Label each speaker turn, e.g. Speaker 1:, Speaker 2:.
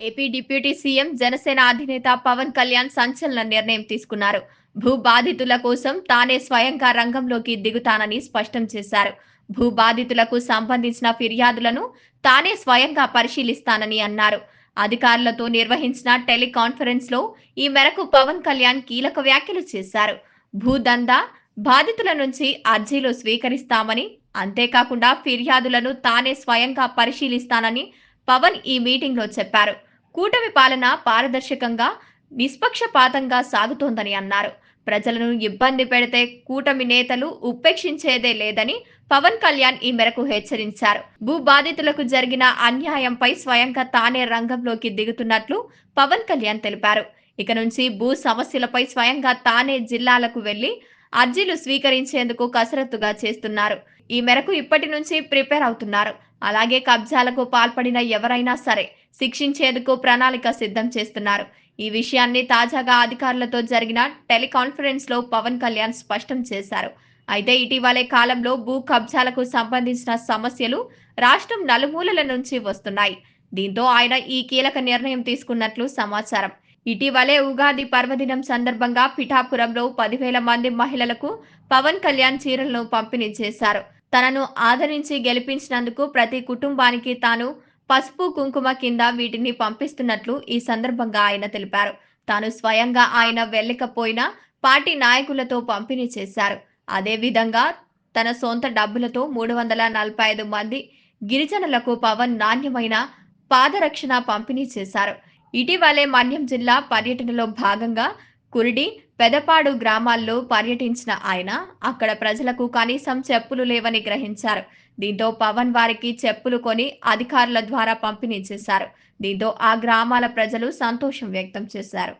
Speaker 1: AP deputy CM Janasena అధినేత పవన్ కళ్యాణ్ సంచలన నిర్ణయం తీసుకున్నారు. భూ బాధితుల కోసం తానే స్వయంగా రంగంలోకి దిగుతానని స్పష్టం చేశారు. భూ బాధితులకు సంబంధించిన ఫిర్యాదులను తానే స్వయంగా పరిశీలిస్తానని అన్నారు. అధికారులతో నిర్వహించిన టెలికాన్ఫరెన్స్లో ఈ మేరకు పవన్ కళ్యాణ్ కీలక వ్యాఖ్యలు చేశారు. భూదందా బాధితుల నుంచి అర్జీలు స్వీకరిస్తామని అంతేకాకుండా ఫిర్యాదులను తానే స్వయంగా పరిశీలిస్తానని పవన్ ఈ మీటింగ్లో చెప్పారు. కూటమి పాలన పారదర్శకంగా నిష్పక్షపాతంగా సాగుతోందని అన్నారు. ప్రజలను ఇబ్బంది పెడితే కూటమి నేతలు ఉపేక్షించేదే లేదని పవన్ కళ్యాణ్ ఈ మేరకు హెచ్చరించారు. భూ బాధితులకు జరిగిన అన్యాయంపై స్వయంగా తానే రంగంలోకి దిగుతున్నట్లు పవన్ కళ్యాణ్ తెలిపారు. ఇక నుంచి భూ సమస్యలపై స్వయంగా తానే జిల్లాలకు వెళ్ళి అర్జీలు స్వీకరించేందుకు కసరత్తుగా చేస్తున్నారు. ఈ మేరకు ఇప్పటి నుంచి ప్రిపేర్ అవుతున్నారు. అలాగే కబ్జాలకు పాల్పడిన ఎవరైనా సరే శిక్షించేందుకు ప్రణాళిక సిద్ధం చేస్తున్నారు. ఈ విషయాన్ని తాజాగా అధికారులతో జరిగిన టెలికాన్ఫరెన్స్లో పవన్ కళ్యాణ్ స్పష్టం చేశారు. అయితే ఇటీవలే కాలంలో భూ కబ్జాలకు సంబంధించిన సమస్యలు రాష్ట్రం నలుమూలల నుంచి వస్తున్నాయి. దీంతో ఆయన ఈ కీలక నిర్ణయం తీసుకున్నట్లు సమాచారం. ఇటీవలే ఉగాది పర్వదినం సందర్భంగా పిఠాపురంలో పదివేల మంది మహిళలకు పవన్ కళ్యాణ్ చీరలను పంపిణీ చేశారు. తనను ఆదరించి గెలిపించినందుకు ప్రతి కుటుంబానికి తాను పసుపు కుంకుమ కింద వీటిని పంపిస్తున్నట్లు ఈ సందర్భంగా ఆయన తెలిపారు. తాను స్వయంగా ఆయన వెళ్ళకపోయినా పార్టీ నాయకులతో పంపిణీ చేశారు. అదేవిధంగా తన సొంత డబ్బులతో మూడు వందల నలభై ఐదు మంది గిరిజనులకు పవన్ నాణ్యమైన పాదరక్షణ పంపిణీ చేశారు. ఇటీవలే మన్యం జిల్లా పర్యటనలో భాగంగా కురిడి పెదపాడు గ్రామాల్లో పర్యటించిన ఆయన అక్కడ ప్రజలకు కనీసం చెప్పులు లేవని గ్రహించారు. దీంతో పవన్ వారికి చెప్పులు కొని అధికారుల ద్వారా పంపిణీ చేశారు. దీంతో ఆ గ్రామాల ప్రజలు సంతోషం వ్యక్తం చేశారు.